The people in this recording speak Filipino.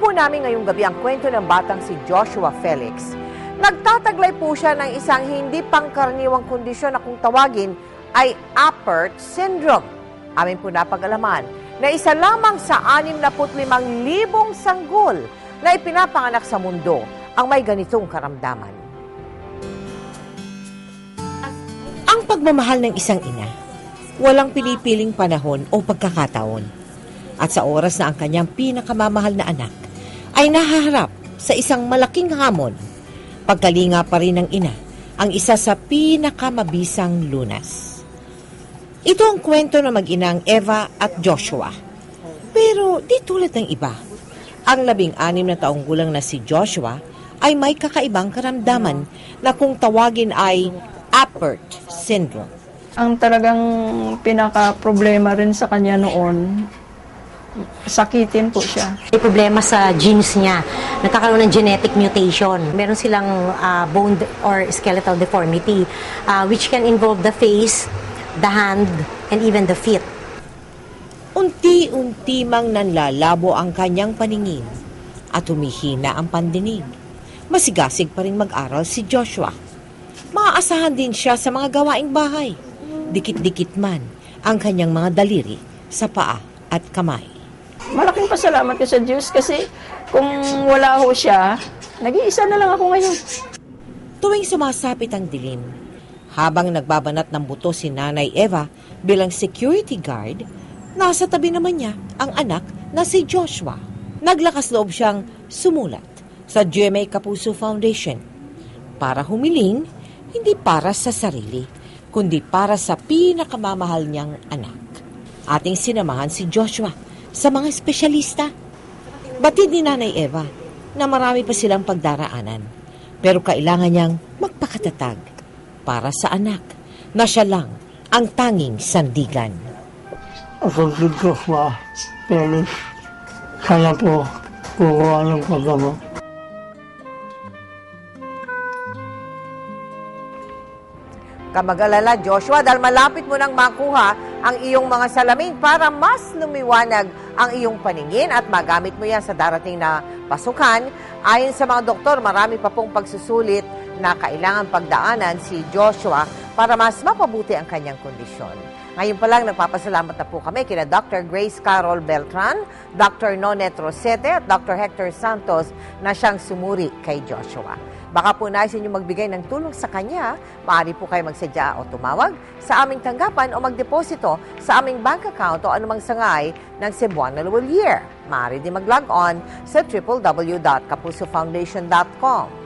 po namin ngayong gabi ang kwento ng batang si Joshua Felix. Nagtataglay po siya ng isang hindi pangkaraniwang kondisyon na kung tawagin ay Apert Syndrome. Amin po napag-alaman na isa lamang sa 65,000 sanggol na ipinapanganak sa mundo ang may ganitong karamdaman. Ang pagmamahal ng isang ina, walang pinipiling panahon o pagkakataon. At sa oras na ang kanyang pinakamamahal na anak ay nahaharap sa isang malaking hamon, pagkalinga pa rin ng ina ang isa sa pinakamabisang lunas. Ito ang kwento ng mag-inang Eva at Joshua. Pero di tulad ng iba. Ang labing-anim na taong gulang na si Joshua ay may kakaibang karamdaman na kung tawagin ay Apert Syndrome. Ang talagang pinaka-problema rin sa kanya noon, sakitin po siya. May problema sa genes niya. Nagkakaroon ng genetic mutation. Meron silang ah, bone or skeletal deformity ah, which can involve the face, the hand, and even the feet. Unti-unti mang nanlalabo ang kanyang paningin at humihina ang pandinig. Masigasig pa rin mag-aral si Joshua. Maaasahan din siya sa mga gawaing bahay. Dikit-dikit man ang kanyang mga daliri sa paa at kamay. Malaking pasalamat ko sa Diyos kasi kung wala ho siya, nag-iisa na lang ako ngayon. Tuwing sumasapit ang dilim, habang nagbabanat ng buto si Nanay Eva bilang security guard, nasa tabi naman niya ang anak na si Joshua. Naglakas loob siyang sumulat sa GMA Kapuso Foundation para humiling hindi para sa sarili, kundi para sa pinakamamahal niyang anak. Ating sinamahan si Joshua sa mga espesyalista. Batid ni Nanay Eva na marami pa silang pagdaraanan, pero kailangan niyang magpakatatag para sa anak na siya lang ang tanging sandigan. Ako si Joshua Felix. Sana po kukuha ng paggamot. Kamag-alala, Joshua, dahil malapit mo nang makuha ang iyong mga salamin para mas lumiwanag ang iyong paningin at magamit mo yan sa darating na pasukan. Ayon sa mga doktor, marami pa pong pagsusulit na kailangan pagdaanan si Joshua para mas mapabuti ang kanyang kondisyon. Ngayon pa lang, nagpapasalamat na po kami kina Dr. Grace Carol Beltran, Dr. Nonet Rosete at Dr. Hector Santos na siyang sumuri kay Joshua. Baka po nais ninyo magbigay ng tulong sa kanya, maaari po kayo magsadya o tumawag sa aming tanggapan o magdeposito sa aming bank account o anumang sangay ng Cebuana Year. Maaari din mag-log on sa www.kapusofoundation.com.